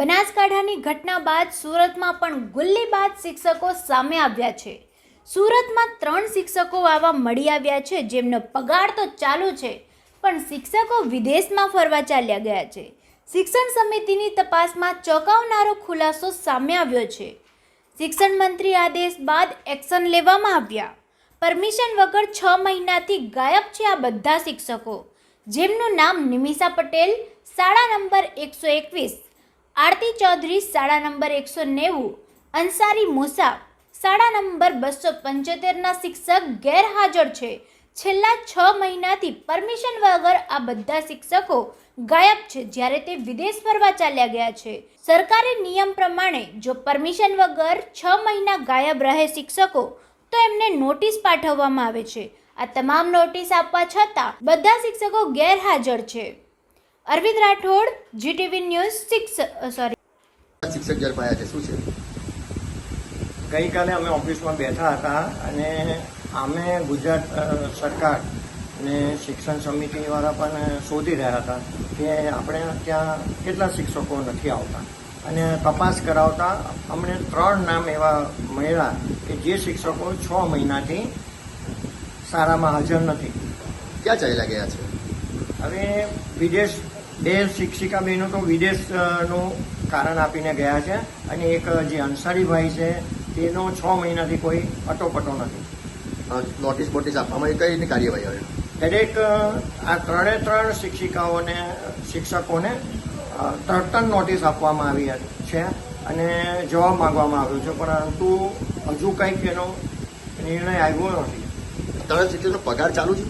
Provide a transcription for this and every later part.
બનાસકાંઠાની ઘટના બાદ સુરતમાં પણ ગુલ્લીબાજ શિક્ષકો સામે આવ્યા છે. સુરતમાં ત્રણ શિક્ષકો આવા મળી આવ્યા છે, જેમનો પગાર તો ચાલુ છે, પણ શિક્ષકો વિદેશમાં ફરવા ચાલ્યા ગયા છે. શિક્ષણ સમિતિની તપાસમાં ચોંકાવનારો ખુલાસો સામે આવ્યો છે. શિક્ષણ મંત્રી આદેશ બાદ એક્શન લેવામાં આવ્યા. પરમિશન વગર છ મહિનાથી ગાયબ છે આ બધા શિક્ષકો. જેમનું નામ નિમિષા પટેલ, શાળા નંબર એકસો એકવીસ. આરતી ચૌધરી શાળા નંબર એકસો નેવું, અંસારી મુસા શાળા નંબર બસો પંચોતેરના શિક્ષક ગેરહાજર છે. છેલ્લા છ મહિનાથી પરમિશન વગર આ બધા શિક્ષકો ગાયબ છે, જ્યારે તે વિદેશ ફરવા ચાલ્યા ગયા છે. સરકારી નિયમ પ્રમાણે જો પરમિશન વગર છ મહિના ગાયબ રહે શિક્ષકો, તો એમને નોટિસ પાઠવવામાં આવે છે. આ તમામ નોટિસ આપવા છતાં બધા શિક્ષકો ગેરહાજર છે. Arvind Rathod GTV news six sorry શિક્ષક ઝડપાયા છે શું છે? ગઈકાલે અમે ઓફિસમાં બેઠા હતા અને અમે ગુજરાત સરકાર ને શિક્ષણ સમિતિવાળા પણ શોધી રહ્યા હતા કે આપણે ત્યાં કેટલા શિક્ષકો નથી આવતા. અને તપાસ કરાવતા અમને ત્રણ નામ એવા મળ્યા કે જે શિક્ષકો છ મહિનાથી શાળામાં હાજર નથી. ક્યાં ચાલ્યા ગયા છે? હવે વિદેશ બે શિક્ષિકા બહેનો તો વિદેશનું કારણ આપીને ગયા છે અને એક જે અંસારીભાઈ છે તેનો છ મહિનાથી કોઈ અટોપટો નથી. નોટિસ બોટિસ આપવામાં કઈ રીતની કાર્યવાહી હવે દરેક આ ત્રણે ત્રણ શિક્ષિકાઓને શિક્ષકોને તરત નોટિસ આપવામાં આવી છે અને જવાબ માંગવામાં આવ્યો છે પરંતુ હજુ કંઈક એનો નિર્ણય આવ્યો નથી. ત્રણ શિક્ષકનો પગાર ચાલુ છે?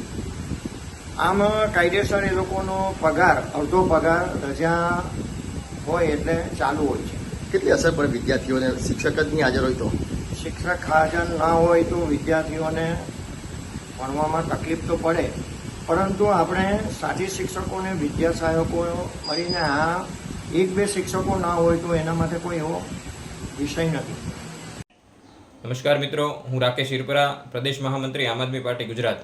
આમ કાયદેસર એ લોકોનો પગાર અડધો પગાર રજા હોય એટલે ચાલુ હોય છે. કેટલી અસર પડે વિદ્યાર્થીઓને? શિક્ષક જ નહીં હાજર હોય તો? શિક્ષક હાજર ના હોય તો વિદ્યાર્થીઓને ભણવામાં તકલીફ તો પડે. પરંતુ આપણે સાથી શિક્ષકોને વિદ્યા સહાયકો મળીને આ એક બે શિક્ષકો ના હોય તો એના માટે કોઈ એવો વિષય નથી. નમસ્કાર મિત્રો હું રાકેશ હિરપરા પ્રદેશ મહામંત્રી આમ આદમી પાર્ટી ગુજરાત.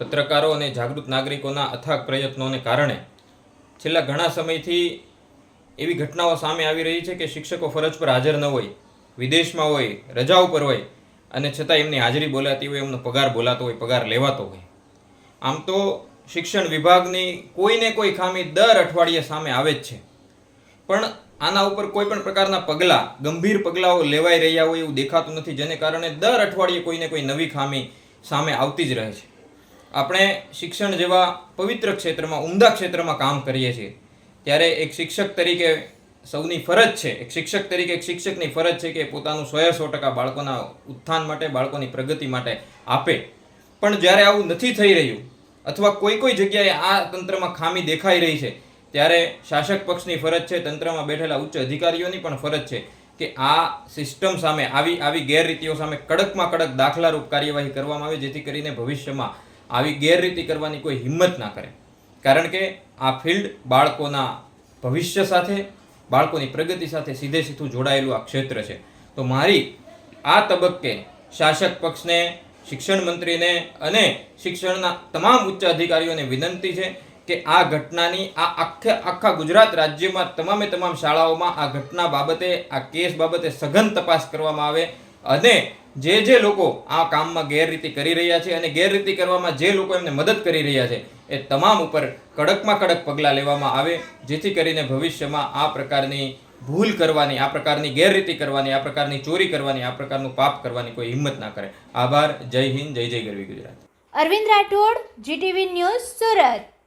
પત્રકારો અને જાગૃત નાગરિકોના અથાગ પ્રયત્નોને કારણે છેલ્લા ઘણા સમયથી એવી ઘટનાઓ સામે આવી રહી છે કે શિક્ષકો ફરજ પર હાજર ન હોય, વિદેશમાં હોય રજા ઉપર હોય અને છતાં એમની હાજરી બોલાતી હોય, એમનો પગાર બોલાતો હોય, પગાર લેવાતો હોય. આમ તો શિક્ષણ વિભાગની કોઈને કોઈ ખામી દર અઠવાડિયે સામે આવે જ છે. પણ આના ઉપર કોઈ પણ પ્રકારના પગલાં, ગંભીર પગલાઓ લેવાઈ રહ્યા હોય એવું દેખાતું નથી, જેને કારણે દર અઠવાડિયે કોઈને કોઈ નવી ખામી સામે આવતી જ રહે છે. આપણે શિક્ષણ જેવા પવિત્ર ક્ષેત્રમાં, ઉમદા ક્ષેત્રમાં કામ કરીએ છીએ. ત્યારે એક શિક્ષક તરીકે સૌની ફરજ છે, એક શિક્ષક તરીકે એક શિક્ષકની ફરજ છે કે પોતાનું સો સો ટકા બાળકોના ઉત્થાન માટે, બાળકોની પ્રગતિ માટે આપે. પણ જ્યારે આવું નથી થઈ રહ્યું, અથવા કોઈ કોઈ જગ્યાએ આ તંત્રમાં ખામી દેખાઈ રહી છે, ત્યારે શાસક પક્ષની ફરજ છે, તંત્રમાં બેઠેલા ઉચ્ચ અધિકારીઓની પણ ફરજ છે કે આ સિસ્ટમ સામે આવી આવી ગેરરીતિઓ સામે કડકમાં કડક દાખલારૂપ કાર્યવાહી કરવામાં આવે, જેથી કરીને ભવિષ્યમાં આવી ગેરરીતિ કરવાની કોઈ હિંમત ના કરે. કારણ કે આ ફિલ્ડ બાળકોના ભવિષ્ય સાથે, બાળકોની પ્રગતિ સાથે સીધે સીધું જોડાયેલું આ ક્ષેત્ર છે. તો મારી આ તબક્કે શાસક પક્ષને, શિક્ષણ મંત્રીને અને શિક્ષણના તમામ ઉચ્ચ અધિકારીઓને વિનંતી છે કે આ ઘટનાની આ આખે આખા ગુજરાત રાજ્યમાં તમામે તમામ શાળાઓમાં આ ઘટના બાબતે, આ કેસ બાબતે સઘન તપાસ કરવામાં આવે અને જે જે લોકો આ કામમાં ગેરરીતિ કરી રહ્યા છે અને ગેરરીતિ કરવામાં જે લોકો એમને મદદ કરી રહ્યા છે, એ તમામ ઉપર કડકમાં કડક પગલાં લેવામાં આવે, જેથી કરીને ભવિષ્યમાં આ પ્રકારની ભૂલ કરવાની, આ પ્રકારની ગેરરીતિ કરવાની, આ પ્રકારની ચોરી કરવાની, આ પ્રકારનું પાપ કરવાની કોઈ હિંમત ના કરે. આભાર, જય હિન્દ, જય જય ગરવી Gujarat. Arvind Rathod, GTV news, Surat.